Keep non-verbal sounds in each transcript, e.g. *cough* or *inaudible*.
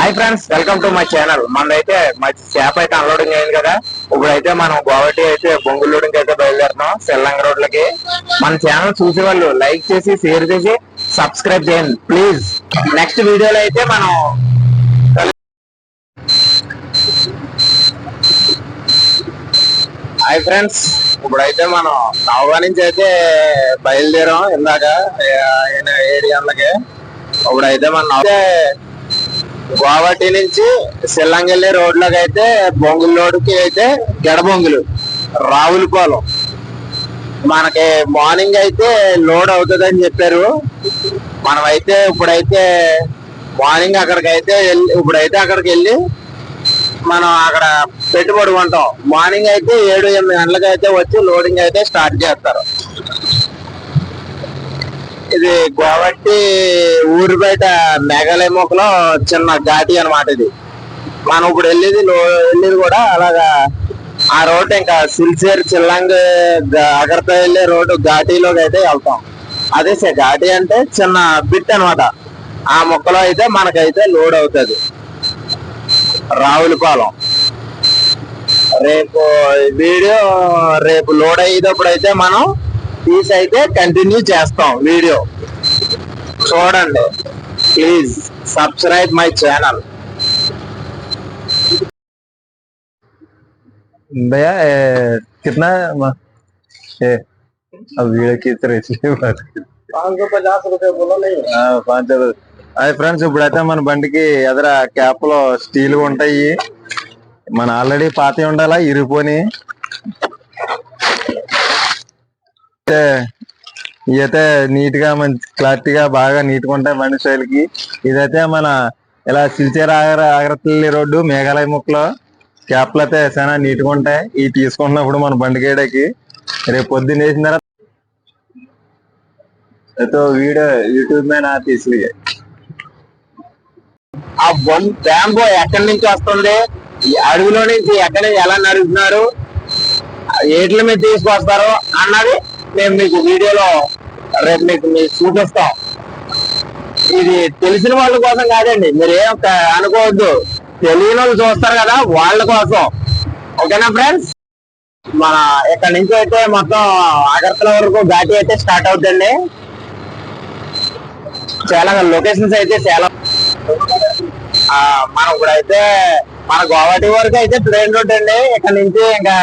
Hi friends welcome to my channel మనదైతే మా చేప అయితే అన్లోడింగ్ అయింది కదా. ఇప్పుడైతే మనం గోవాటి అయితే బొంగులోడింగ్ అయితే బయలుదేరుతున్నాం సెల్లంగ రోడ్లకి. మన ఛానల్ చూసే వాళ్ళు లైక్ చేసి షేర్ చేసి సబ్స్క్రైబ్ చేయండి ప్లీజ్ నెక్స్ట్ వీడియోలో అయితే మనం హాయ్ ఫ్రెండ్స్ ఇప్పుడైతే మనం నవగా నుంచి అయితే బయలుదేరాం ఇందాక ఏ- ఏడు గంటలకి ఇప్పుడైతే మనం అయితే గోవాటి నుంచి సిల్లంగెల్లి రోడ్లోకి అయితే బొంగులోడికి అయితే గెడబొంగులు రావులపాలెం మనకి మార్నింగ్ అయితే లోడ్ అవుతుందని చెప్పారు. మనమైతే ఇప్పుడైతే మార్నింగ్ అక్కడికి అయితే వెళ్ళి ఇప్పుడైతే అక్కడికి వెళ్ళి మనం అక్కడ పెట్టుబడి ఉంటాం మార్నింగ్ అయితే ఏడు ఎనిమిది గంటలకు అయితే వచ్చి లోడింగ్ అయితే స్టార్ట్ చేస్తారు. ఇది గోవట్టి ఊరి బయట మేఘాలయ మొక్కలో చిన్న ఘాటి అనమాట ఇది. మనం ఇప్పుడు వెళ్ళేది లో- వెళ్ళేది కూడా అలాగా ఆ రోడ్ ఇంకా సిల్చేర్ చిల్లంగ్ గ- వెళ్ళే రోడ్డు ఘాటీలోకి అయితే వెళ్తాం. అదే సార్ ఘాటి అంటే చిన్న బిట్ అన్నమాట. ఆ మొక్కలో అయితే మనకైతే లోడ్ అవుతుంది. రావులపాలెం. రేపు వీడియో రేపు లోడ్ అయ్యేటప్పుడు అయితే మనం తీసి అయితే కంటిన్యూ చేస్తాం వీడియో చూడండి ప్లీజ్ సబ్స్క్రైబ్ మై ఛానల్ भैया ए, कितना म- ए, अब वीडियो की तरह इसलिए बात कर- पाँच सौ पचास रुपये बोलो नहीं ఆ, పాంచ్ వందలు. అదే ఫ్రెండ్స్ ఇప్పుడైతే మన బండికి ఎదర క్యాప్ లో స్టీల్ ఉంటాయి మన ఆల్రెడీ పాత ఉండాలా ఇరిపోని అయితే ఇదైతే నీట్ గా మంచి క్లారిటీ గా బాగా నీట్ గా ఉంటాయి బండి స్టైల్కి ఇదైతే మన ఇలా సిల్చేర్ ఆగర ఆగరపల్లి రోడ్డు మేఘాలయ ముక్కలో క్యాప్లు అయితే చాలా నీట్ గా ఉంటాయి ఇవి తీసుకుంటున్నప్పుడు మన బండి గేడకి రేపు పొద్దున్న వేసిన తర్వాత तो वीडियो यूट्यूब में ना आती इसलिए ఆ బొమ్ బ్యాంబో ఎక్కడి నుంచి వస్తుంది ఈ అడవిలో నుంచి ఎక్కడి నుంచి ఎలా నడుపుతున్నారు ఏట్ల మీద తీసుకొస్తారు అన్నది మేము మీకు వీడియోలో రేపు మీకు మీకు చూపిస్తాం ఇది తెలిసిన వాళ్ళ కోసం కాదండి మీరు ఏం అనుకోవద్దు. తెలియని వాళ్ళు చూస్తారు కదా వాళ్ళ కోసం. ఓకేనా ఫ్రెండ్స్? మన ఇక్కడ నుంచి అయితే మొత్తం అగర్తల వరకు ఘాటి అయితే స్టార్ట్ అవుతుంది చాలా లొకేషన్స్ అయితే చాలా మనం ఇప్పుడైతే మన గోవాటి వరకు అయితే ట్రైన్ రోడ్ అండి. ఇక్కడ నుంచి ఇంకా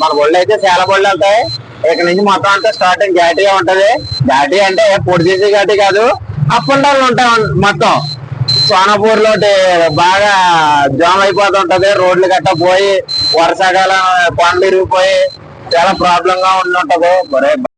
మన బళ్ళు అయితే చాలా బళ్ళు వెళ్తాయి. ఇక్కడ నుంచి మొత్తం అంతా స్టార్టింగ్ ఘాటీ ఉంటది. ఘాటీ అంటే పొడి చేసే ఘాటీ కాదు. అప్ అండ్ డౌన్ ఉంటాయి మొత్తం. సోనాపూర్లో బాగా జామ్ అయిపోతుంటది. రోడ్లు గట్ట పోయి వర్షాకాలం కొండలు ఇరిగిపోయి చాలా ప్రాబ్లం గా ఉంటుంటది ఉంటది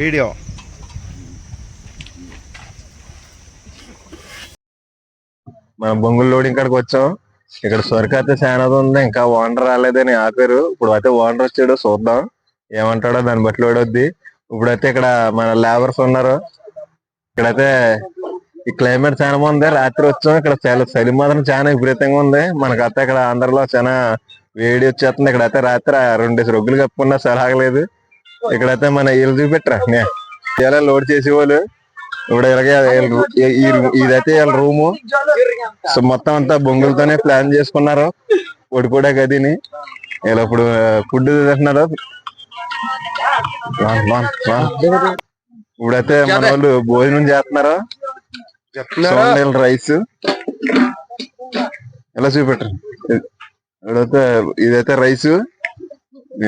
వీడియో. మన బొంగులు లోడింగ్ కాడికి వచ్చాం. ఇక్కడ స్వర్గ అయితే చాలా ఉంది ఇంకా ఓనర్ రాలేదని ఆపారు. ఇప్పుడు అయితే ఓనర్ వచ్చాడు చూద్దాం. ఏమంటాడో దాన్ని బట్టి లోడొద్ది ఇప్పుడైతే ఇక్కడ మన లేబర్స్ ఉన్నారు. ఇక్కడైతే ఈ క్లైమేట్ చాలా బాగుంది. రాత్రి వచ్చాం. ఇక్కడ చాలా చలి మాత్రం చాలా విపరీతంగా ఉంది. మనకైతే ఇక్కడ ఆంధ్రలో చాలా వేడి వచ్చేస్తుంది. ఇక్కడైతే రాత్రి రెండు రొగ్గులు కప్పుకున్నా సలహాగలేదు ఇక్కడైతే మన ఇల్లు చూపెట్టరా? నే. ఇలా లోడ్ చేసేవాళ్ళు ఇప్పుడు ఇలాగే వీళ్ళ- ఇదైతే వీళ్ళ రూము. సో మొత్తం అంతా బొంగులతోనే ప్లాన్ చేసుకున్నారు. పడుకోడే గదిని. ఇలా ఇప్పుడు ఫుడ్ తింటున్నారు. ఇప్పుడైతే మన వాళ్ళు భోజనం చేస్తున్నారు. వీళ్ళ రైస్. ఎలా చూపెట్టరు. ఇప్పుడైతే ఇదైతే రైస్.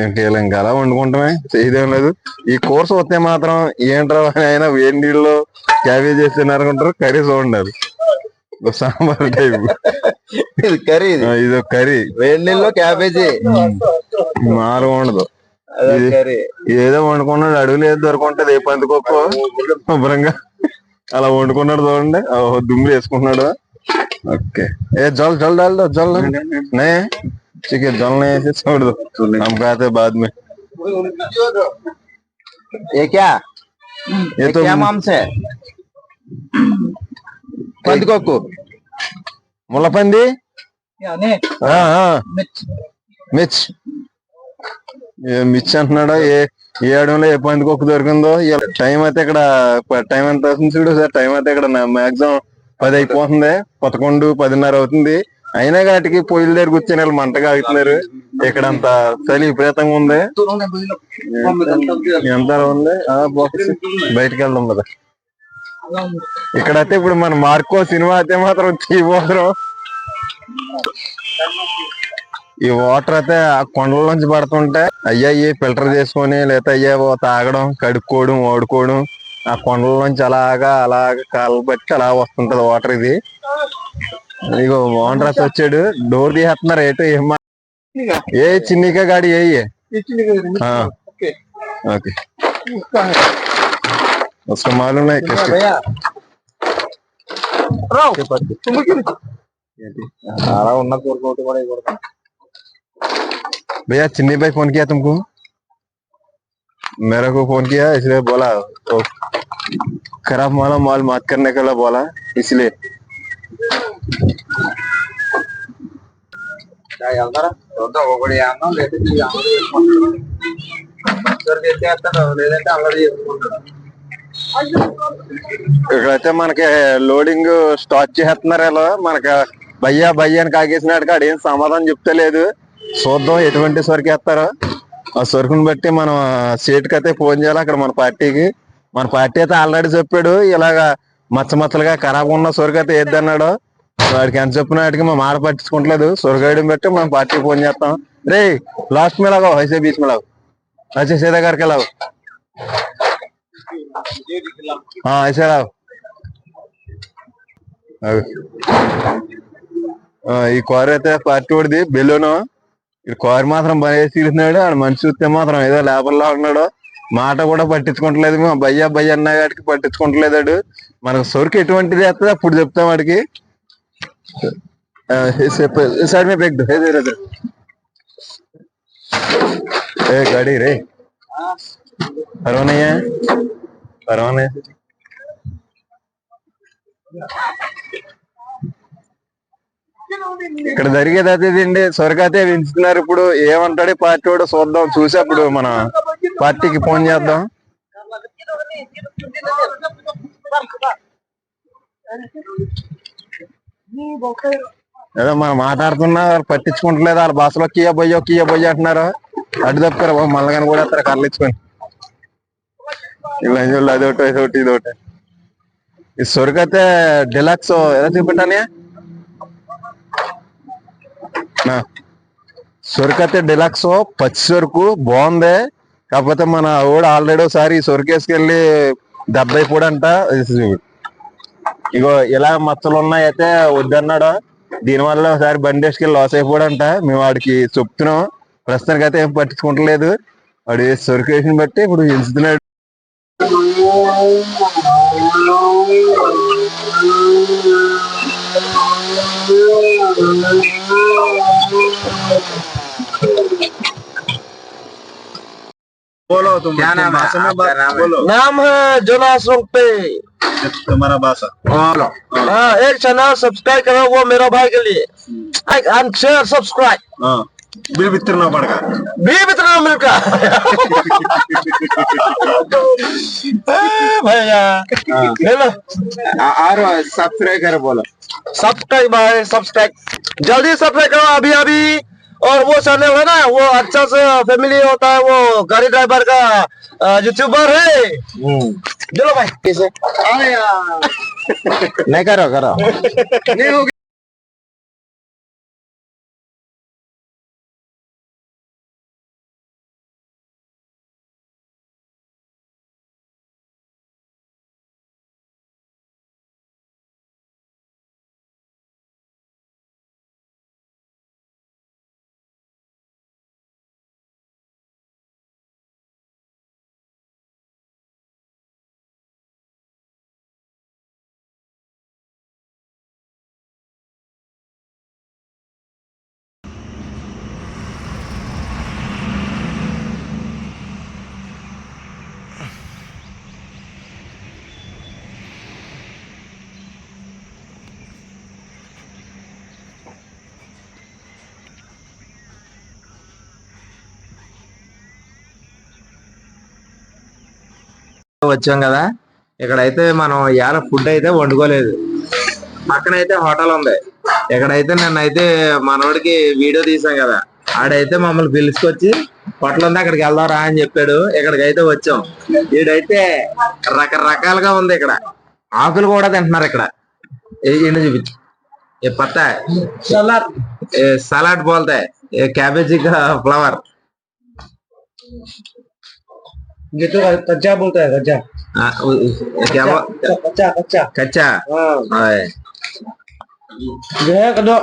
ఇంకా అలా వండుకుంటామే చేయదేం లేదు. ఈ కోర్సు వస్తే మాత్రం ఏంట్రా అని ఆయన వేడి నీళ్ళు క్యాబేజ్ చేస్తున్నారు అనుకుంటారు కర్రీ చూడండి సాంబార్ టైప్. ఇది కర్రీ ఇది. కర్రీ. వేడి నీళ్ళు క్యాబేజీ. మారు ఉండదు ఏదో వండుకున్నాడు అడుగులు ఏదో దొరకుంటది ఏ శుభ్రంగా అలా వండుకున్నాడు చూడండి. దుమ్ము వేసుకుంటున్నాడు. ఓకే. ఏ జల్ జల్ జల్ జల్ నే? ठीक है जल नहीं ऐसे छोड़ दो हम खाते बाद में ये क्या ये ये तो क्या मांस है పందికొక్కు ముల్లపంది ఆ, ఆ. మిర్చ్ ఏ మిర్చి అంటున్నాడు ఏ ఏ అడవిలో ఏ పందికొక్కు దొరికిందో టైం అయితే ఇక్కడ టైం ఎంత అవుతుంది చూడు సార్ టైం అయితే ఇక్కడ మాక్సిమం పది అయిపోతుంది పదకొండు పదిన్నర అవుతుంది అయినా వాటికి పొయ్యిల దగ్గర కూర్చొని వాళ్ళు మంటగా అవుతున్నారు ఇక్కడ అంత చలి విపరీతంగా ఉంది. ఎంత ఉంది? బయటకు వెళ్దాం కదా ఇక్కడైతే ఇప్పుడు మన మార్కో సినిమా అయితే మాత్రం తీయబోతున్నాం ఈ వాటర్ అయితే ఆ కొండల నుంచి పడుతుంటే అయ్యాయి ఫిల్టర్ చేసుకొని లేకపోతే అయ్యా తాగడం కడుక్కోవడం ఓడుకోవడం ఆ కొండల నుంచి అలాగా అలాగా కాలు బట్టి అలా వస్తుంటది వాటర్ ఇది. ఇగో ఓనరస్ వచ్చాడు డోర్ తీసేస్తున్నారు ఏటో ఏం మా- ఏ చిన్నిక గాడి ఏ ఓకే उसका मालूम है किसके భయ్యా అలా ఉన్న కోరుకోవటం కూడా ఇవ్వకూడదు. भैया चिन्नी भाई फोन किया तुमको मेरे को फोन किया इसलिए बोला तो खराब माल माल मत करने के लिए बोला इसलिए ఇలా వెళ్తారా చూద్దాం ఒకటి అన్నం లేదంటే చేసుకుంటాడు లేదంటే అల్లరి చేసుకుంటాడు ఇక్కడైతే మనకి లోడింగ్ స్టార్ట్ చేస్తున్నారు ఎలా? మనకి భయ్యా భయ్యా అని కాగేసినాడు కాడు ఏం సమాధానం చెప్తలేదు చూద్దాం ఎటువంటి సరుకు వేస్తారో. ఆ సరుకుని బట్టి మనం సీట్కి అయితే ఫోన్ చేయాలి అక్కడ మన పార్టీకి. మన పార్టీ అయితే ఆల్రెడీ చెప్పాడు ఇలాగా మచ్చ మచ్చలుగా ఖరాబ్ ఉన్న సరుకు అయితే వేద్దన్నాడు వాడికి ఎంత చెప్పిన వాటికి మా మాట పట్టించుకుంటలేదు. సొరగాయడం బట్టి మనం పార్టీ ఫోన్ చేస్తాం. రే లాస్ట్ మీద లాగో హైసే బీచ్ మీ లాగా హైసే సీదా గారికి లాగో హైసే లాగో ఈ కారు అయితే పార్టీ వాడిది బెలూను ఈ కారు మాత్రం బలేసి తీరుతున్నాడు. ఆడ మనిషి చూస్తే మాత్రం ఏదో లేబర్లా ఉన్నాడు. మాట కూడా పట్టించుకుంటలేదు మేము. భయ్యా భయ్య అన్న వాడికి పట్టించుకుంటలేదు మనకు సొరికి ఎటువంటిది వేస్తుంది అప్పుడు చెప్తాం వాడికి. సైడ్ में फेंक दो इधर इधर ए गाड़ी रे परवा नहीं है परवा नहीं ఇక్కడ జరిగేది అదేండి సొరకైతే పెంచుతున్నారు ఇప్పుడు ఏమంటాడు ఈ పార్టీ వాడు చూద్దాం చూసి అప్పుడు మన పార్టీకి ఫోన్ చేద్దాం ఏదో మనం మాట్లాడుతున్నా పట్టించుకుంటలేదు? వాళ్ళ భాషలో కియా బొయ్యో కియా బొయ్యో అంటున్నారు? అడ్డు తప్పుతారు బాబు మళ్ళీ కూడా అతను కర్రలు ఇలా ఇలా చూడాలి అదొకటి ఇదొకటి ఇదొకటి ఈ సొరకైతే డిలక్స్ ఏదో చూపెట్టానే సొరికైతే సొరకైతే డిలక్స్ పచ్చి సొరుకు బాగుంది. కాకపోతే మన ఊడు ఆల్రెడీ ఒకసారి ఈ సొరకు దెబ్బ అయిపోడంట ఇగో ఇలా మచ్చలు ఉన్నాయైతే వద్దన్నాడు. దీనివల్ల ఒకసారి బండి వేసుకెళ్ళి లాస్ అయిపోడంట. మేము వాడికి చెప్తున్నాం. ప్రస్తుతానికి అయితే ఏం పట్టించుకుంటలేదు. వాడు సొరికేషన్ బట్టి ఇప్పుడు ఎంచుతున్నాడు. बोलो तुम क्या नाम है? आपका नाम है? बोलो। नाम है जोनास पे। तुम्हारा भाषा। बोलो। हाँ एक चैनल सब्सक्राइब करो वो मेरा भाई के लिए। लाइक एंड शेयर सब्सक्राइब हाँ बिल वितरना पड़ेगा भी इतना मिलकर *laughs* भैया और सब्सक्राइब कर बोलो। सब्सक्राइब भाई सब्सक्राइब जल्दी सब्सक्राइब करो अभी अभी। और वो चैनल है ना वो अच्छा से फैमिली होता है वो गाड़ी ड्राइवर का यूट्यूबर है। चलो भाई। कैसे नहीं करो करो। नहीं होगी। వచ్చాం కదా. ఇక్కడైతే మనం ఇవాళ ఫుడ్ అయితే వండుకోలేదు. పక్కనైతే హోటల్ ఉంది. ఇక్కడైతే నన్నైతే మనవాడికి వీడియో తీసాం కదా. ఆడైతే మమ్మల్ని పిలుచుకొచ్చి హోటల్ ఉంది అక్కడికి వెళ్దాం అని చెప్పాడు. ఇక్కడికి అయితే వచ్చాం. వీడైతే రకరకాలుగా ఉంది ఇక్కడ. ఆకులు కూడా తింటున్నారు ఇక్కడ. ఏంటి చూపించు. ఏ పత్త. సలాడ్. సలాడ్ పోల్తాయి క్యాబేజీ ఫ్లవర్. ये तो कच्चा बोलता है कच्चा क्या बोल- कच्चा कच्चा कच्चा हाँ हाय। जो है कदो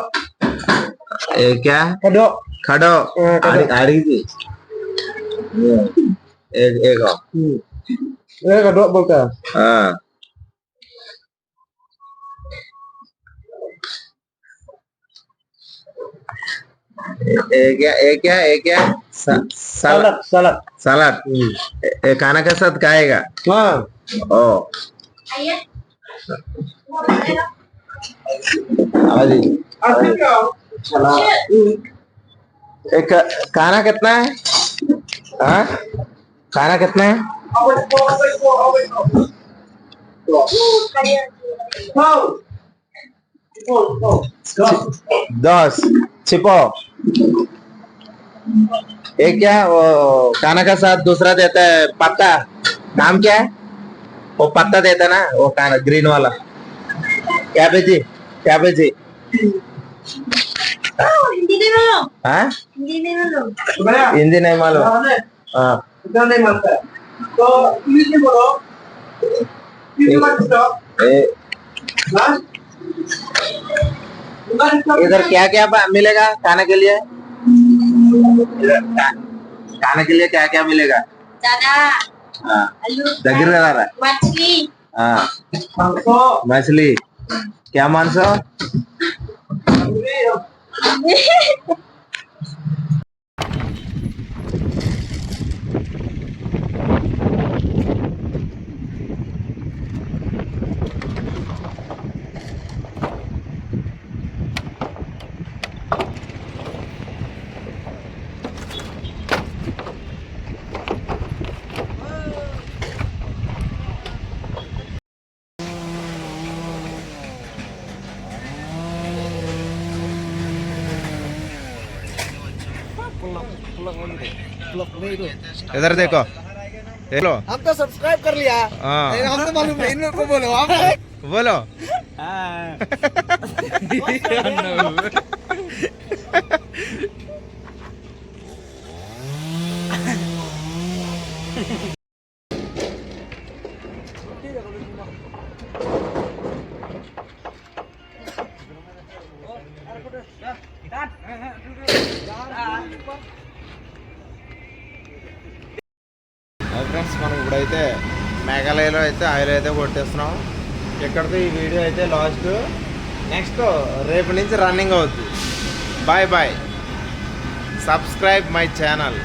ये क्या कदो खड़ो हाँ, खड़ो। अड़गी एक एक और। ये कदो बोलता है हाँ ये क्या ये क्या ये क्या सा- सलाद। सलाद सलाद खाना के साथ खाएगा? हाँ। ओ। आवाज़ एक खाना कितना है? हाँ? खाना कितना है। दस। छिपो। एक क्या वो खाना का साथ दूसरा देता है पत्ता। नाम क्या है? वो पत्ता देता ना, वो खाना ग्रीन वाला। कैबेजी कैबेजी हाँ? हिंदी नहीं मालूम। हाँ। इधर क्या क्या मिलेगा खाने के लिए? खाने के लिए क्या क्या मिलेगा दादा हाँ आलू దగ్గర రా मछली हाँ *laughs* ब्लॉक इधर देखो हेलो हम तो सब्सक्राइब कर लिया हाँ हम तो मालूम है नहीं को बोलो आप बोलो అయితే మేఘాలయలో అయితే ఆయిల్ అయితే కొట్టేస్తున్నాం. ఇక్కడితో ఈ వీడియో అయితే లాస్ట్. నెక్స్ట్ రేపు నుంచి రన్నింగ్ అవుతుంది bye bye. Subscribe my channel.